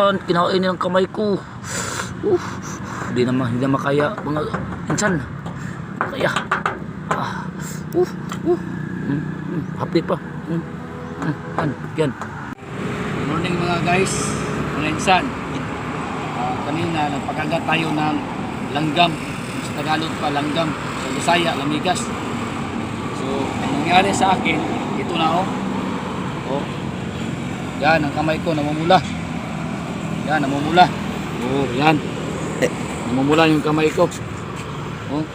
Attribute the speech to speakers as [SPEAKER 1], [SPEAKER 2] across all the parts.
[SPEAKER 1] Diyan, kinain ng kamay ko. Uh, hindi na, ma- hindi na makaya mga insan. Kaya. Ah, uh, uh. Mm, mm, pa. Mm, mm, yan.
[SPEAKER 2] Good morning mga guys, mga insan. Ah, kanina nagpakagat tayo ng langgam. Sa Tagalog pa langgam, sa Bisaya lamigas. So, ang nangyari sa akin, ito na oh. Oh. Yan, ang kamay ko namumula. Yan, namumula. Oh, yan. Namumula yung kamay ko. Oh.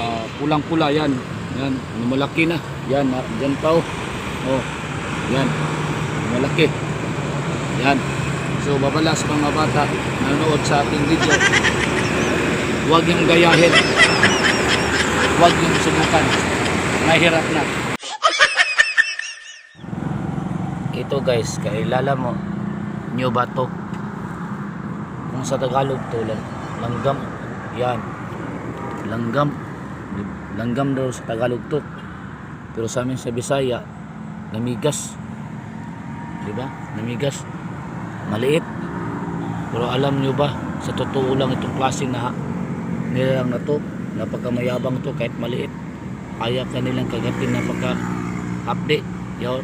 [SPEAKER 2] Ah, pulang-pula yan. Yan, malaki na. Yan, na, dyan pa oh. Oh. Yan. Malaki. Yan. So babala sa mga bata nanonood sa ating video. Huwag yung gayahin. Huwag yung subukan. Mahirap na.
[SPEAKER 1] Ito guys, kailala mo, nyo ba to? Kung sa Tagalog to, lang, langgam, yan. Langgam. Langgam daw sa Tagalog to. Pero sa amin sa Bisaya, namigas. Di ba? Namigas. Maliit. Pero alam nyo ba, sa totoo lang itong klaseng na nilang na to, napakamayabang to kahit maliit. Kaya kanilang kagatin na pagka-update. Yo,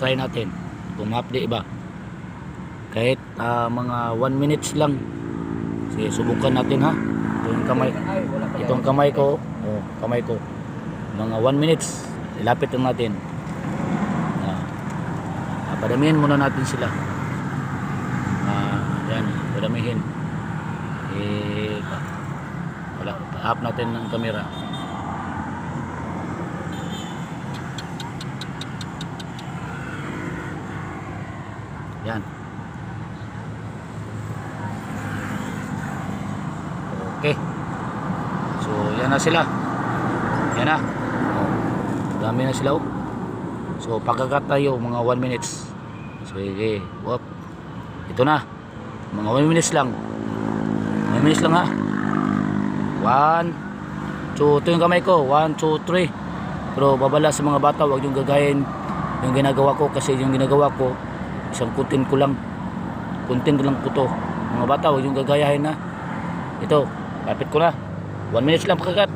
[SPEAKER 1] try natin kung ma-update ba kahit ah, mga 1 minutes lang. Sige subukan natin ha? Itong kamay itong kamay ko. Oh, kamay ko. Mga 1 minutes. Ilapit lang natin. Ah, padamihin muna natin sila. Ah, yan padamihin. Eh, wala up natin ng camera Yan. Okay. So, yan na sila. Yan na. Oh, Dami na sila. Oh. So, pagkagat tayo, mga 1 minutes. So, okay. Whoop. Ito na. Mga 1 minutes lang. 1 minutes lang ha. 1, 2, ito yung kamay ko. 1, 2, 3. Pero babala sa mga bata, huwag yung gagayin yung ginagawa ko kasi yung ginagawa ko isang kutin ko lang kutin ko lang po to mga bata huwag yung gagayahin na ito lapit ko na. 1 minutes lang pagkagat.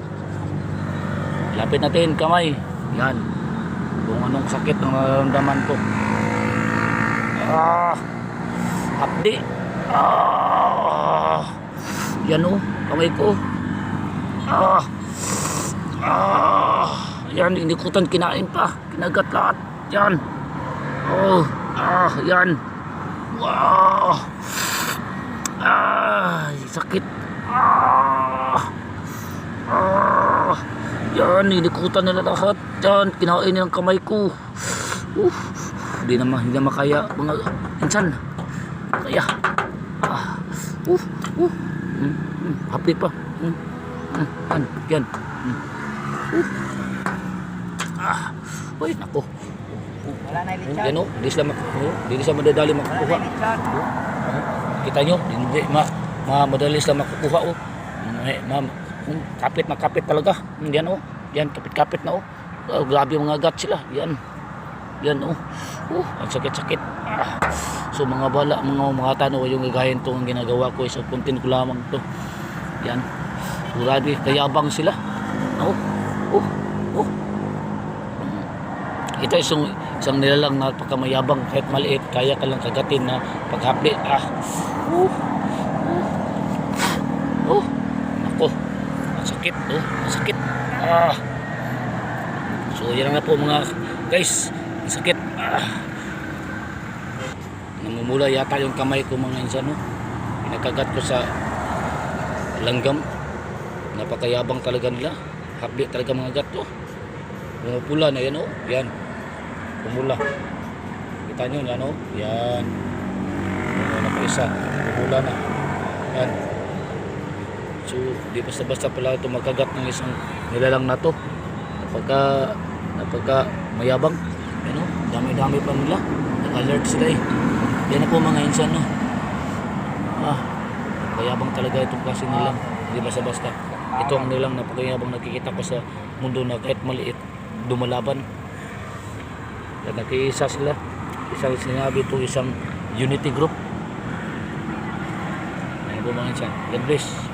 [SPEAKER 1] Lapit natin kamay. Yan. Kung anong sakit ang nararamdaman ko. Ah. Hapdi. Ah. Yan o kamay ko. Ah. Ah. Yan inikutan kinain pa. Kinagat lahat. Yan. Oh. Ah, yan. Wow. Ah, sakit. Ah. Yan, nilikutan nila lahat. Yan, kinain ng kamay ko. Uh, hindi na, hindi na makaya. Mga insan. Kaya. Ah. Uh, uh. Mm, mm, happy pa. Mm, mm, yan, yan. Mm. Uh. Ah. Uy, nako.
[SPEAKER 2] Wala na
[SPEAKER 1] Yan o, hindi sila, mak- oh, hindi sila madadali makukuha. Oh, kita nyo, hindi ma, ma madali sila makukuha o. Eh, ma, hmm, kapit na kapit talaga. Yan o, yan kapit-kapit na o. Oh, grabe mga gat sila. Yan. Yan o. Oh, ang sakit-sakit. Ah. So mga bala, mga mga tano, yung gagahin to ang ginagawa ko. Isang content ko lamang to. Yan. Grabe, kayabang sila. Oh, oh, oh. Ito isang isang nilalang na pagkamayabang kahit maliit kaya ka lang kagatin na paghapdi ah uh, uh, nako ang sakit oh ang sakit. Ah. So yan na po mga guys. Ang sakit. Ah. Namumula yata yung kamay ko mga insan no? Pinakagat ko sa langgam. Napakayabang talaga nila. Hapdi talaga mga gato pumupula na yan oh. Yan. Pumula. Kita nyo yan o yan. Ano na pa isa pumula na. Yan so di basta basta pala ito magkagat ng isang nilalang na to. Napagka napagka mayabang. Yan o dami dami pa nila. Nag alert sila eh. Yan na po mga insan no ah kayabang talaga itong klase nilang. Hindi basta basta ito ang nilang napakayabang nakikita ko sa mundo na kahit maliit dumalaban. At nakiisa sila. Isang sinabi to isang Unity Group. Ayun po mga insan. God bless.